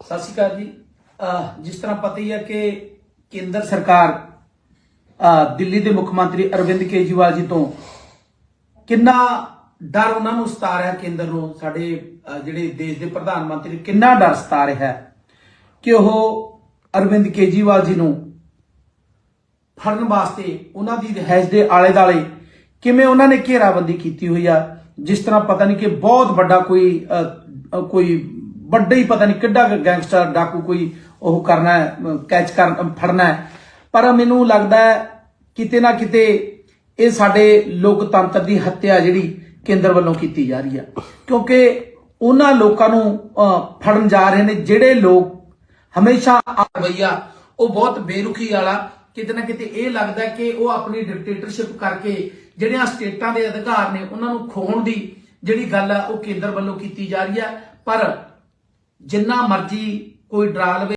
ਸਤਿ ਸ਼੍ਰੀ ਅਕਾਲ ਜੀ। ਜਿਸ ਤਰ੍ਹਾਂ ਪਤਾ ਹੀ ਹੈ ਕਿ ਕੇਂਦਰ ਸਰਕਾਰ ਦਿੱਲੀ ਦੇ ਮੁੱਖ ਮੰਤਰੀ ਅਰਵਿੰਦ ਕੇਜਰੀਵਾਲ ਜੀ ਤੋਂ ਕਿੰਨਾ ਡਰ ਉਹਨਾਂ ਨੂੰ ਸਤਾ ਰਿਹਾ ਕੇਂਦਰ ਨੂੰ, ਸਾਡੇ ਜਿਹੜੇ ਦੇਸ਼ ਦੇ ਪ੍ਰਧਾਨ ਮੰਤਰੀ ਕਿੰਨਾ ਡਰ ਸਤਾ ਰਿਹਾ ਕਿ ਉਹ ਅਰਵਿੰਦ ਕੇਜਰੀਵਾਲ ਜੀ ਨੂੰ ਫੜਨ ਵਾਸਤੇ ਉਹਨਾਂ ਦੀ ਰਹਿਸ਼ ਦੇ ਆਲੇ ਦਾਲੇ ਕਿਵੇਂ ਉਹਨਾਂ ਨੇ ਘੇਰਾਬੰਦੀ ਕੀਤੀ ਹੋਈ ਆ, ਜਿਸ ਤਰ੍ਹਾਂ ਪਤਾ ਨਹੀਂ ਕਿ ਬਹੁਤ ਵੱਡਾ ਕੋਈ ਕੋਈ ਵੱਡਾ ਹੀ ਪਤਾ ਨਹੀਂ ਕਿੱਡਾ ਗੈਂਗਸਟਰ ਡਾਕੂ ਕੋਈ ਉਹ ਕਰਨਾ ਕੈਚ ਕਰ ਫੜਨਾ ਪਰ ਮੈਨੂੰ ਲੱਗਦਾ ਕਿਤੇ ਨਾ ਕਿਤੇ ਇਹ ਸਾਡੇ ਲੋਕਤੰਤਰ ਦੀ ਹੱਤਿਆ ਜਿਹੜੀ ਕੇਂਦਰ ਵੱਲੋਂ ਕੀਤੀ ਜਾ ਰਹੀ ਆ। ਕਿਉਂਕਿ ਉਹਨਾਂ ਲੋਕਾਂ ਨੂੰ ਫੜਨ ਜਾ ਰਹੇ ਨੇ ਜਿਹੜੇ ਲੋਕ ਹਮੇਸ਼ਾ ਆ ਰਵਈਆ, ਉਹ ਬਹੁਤ ਬੇਰੁਖੀ ਵਾਲਾ, ਕਿਤੇ ਨਾ ਕਿਤੇ ਇਹ ਲੱਗਦਾ ਕਿ ਉਹ ਆਪਣੀ ਡਿਕਟੇਟਰਸ਼ਿਪ ਕਰਕੇ ਜਿਹੜੀਆਂ ਸਟੇਟਾਂ ਦੇ ਅਧਿਕਾਰ ਨੇ, ਉਹਨਾਂ ਨੂੰ ਖੋਹਣ ਦੀ ਜਿਹੜੀ ਗੱਲ ਆ, ਉਹ ਕੇਂਦਰ ਵੱਲੋਂ ਕੀਤੀ ਜਾ ਰਹੀ ਹੈ ਪਰ ਜਿੰਨਾ ਮਰਜ਼ੀ ਕੋਈ ਡਰਾ ਲਵੇ।